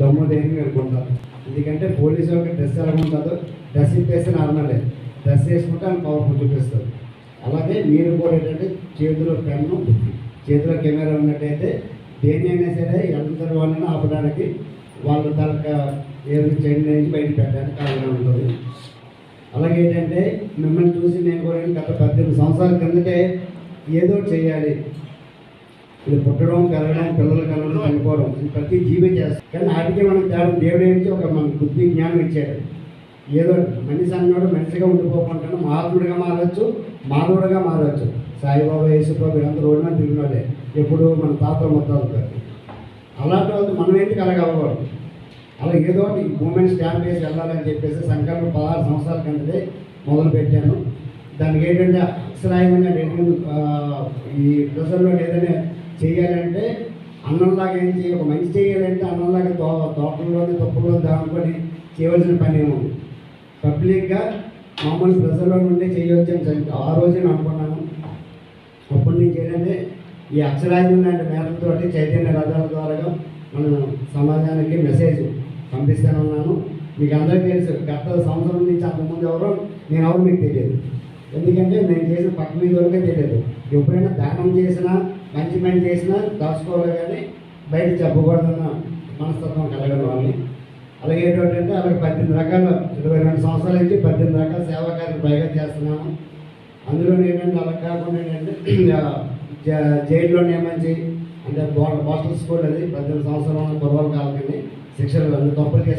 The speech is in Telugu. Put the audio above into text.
దమ్ము దేని అనుకుంటారు ఎందుకంటే పోలీసు ఒక డ్రెస్ ఎలా ఉంటుందో డ్రెస్ ఇప్పేస్తే నార్మలే. డ్రెస్ వేసుకుంటే ఆయన పవర్ఫుల్ చూపిస్తారు. అలాగే మీరు కూడా ఏంటంటే చేతిలో పెన్ను చేతిలో కెమెరా ఉన్నట్టయితే దేన్నైనా సరే ఎంతటి వాళ్ళని ఆపడానికి వాళ్ళ తలక ఏదో చెడు నుంచి బయట పెట్టడానికి కారణం ఉంటుంది. అలాగే ఏంటంటే మిమ్మల్ని చూసి నేను కూడా గత పద్దెనిమిది సంవత్సరాల కిందటే ఏదో ఒకటి చేయాలి. ఇది పుట్టడం కలగడం పిల్లలు కలగడం చనిపోవడం ఇది ప్రతి జీవి చేస్తాం కానీ వాటికి మనం తేడం దేవుడు ఏంటి ఒక మన బుద్ధి జ్ఞానం ఇచ్చాడు. ఏదో మనిషి అన్నాడు మనిషిగా ఉండిపోకుండా మహాత్ముడిగా మారవచ్చు మానవుడిగా మారవచ్చు సాయిబాబా యేసుబాబు వీళ్ళంతా రోడ్డు మీద తిరిగినోడే ఎప్పుడు మన తాతలు మొత్తాలు అలాంటి వాళ్ళు మనం ఏంటి అలాగవ్వకూడదు అలా ఏదో ఒకటి మూమెంట్ స్టాంప్ వేసి వెళ్ళాలని చెప్పేసి సంకల్పం పదహారు సంవత్సరాల కిందటే మొదలు పెట్టాను. దానికి ఏంటంటే అక్షరాయమైన ఈ ప్రజల్లో ఏదైనా చేయాలంటే అన్నంలాగా ఏం చేయాలి? ఒక మంచి చేయాలంటే అన్నంలాగా తో తోటల్లోని తప్పుల్లో దానుకొని చేయవలసిన పని ఏముంది పబ్లిక్గా మామూలు ప్రజల్లో నుండి చేయవచ్చు అని చెప్పి ఆ రోజే నేను అనుకున్నాను. అప్పటి నుంచి ఏంటంటే ఈ అక్షరాజ్యం లాంటి మేటలతో చైతన్య రథాల ద్వారా మనం సమాజానికి మెసేజ్ పంపిస్తానున్నాను మీకు అందరికీ తెలుసు గత సంవత్సరం నుంచి అంతకుముందు ఎవరో నేను ఎవరు మీకు తెలియదు. ఎందుకంటే నేను చేసిన పక్క మీద వరకే తెలియదు. ఎప్పుడైనా దానం చేసినా మంచి పని చేసినా దాచుకోవాలి కానీ బయట చెప్పకూడదన్న మనస్తత్వం కలగడం వాళ్ళని. అలాగే ఏంటంటే అలాగే పద్దెనిమిది రకాల ఇరవై రెండు సంవత్సరాల నుంచి పద్దెనిమిది రకాల సేవా కార్యం పైగా చేస్తున్నాము. అందులో ఏంటంటే అలా కాకుండా ఏంటంటే జ- జైల్లో నియమించి అంటే బోస్టల్ స్కూల్ అది పద్దెనిమిది సంవత్సరాల కుర్రవాళ్ళ కాలకండి. శిక్షలు అన్ని తప్పులు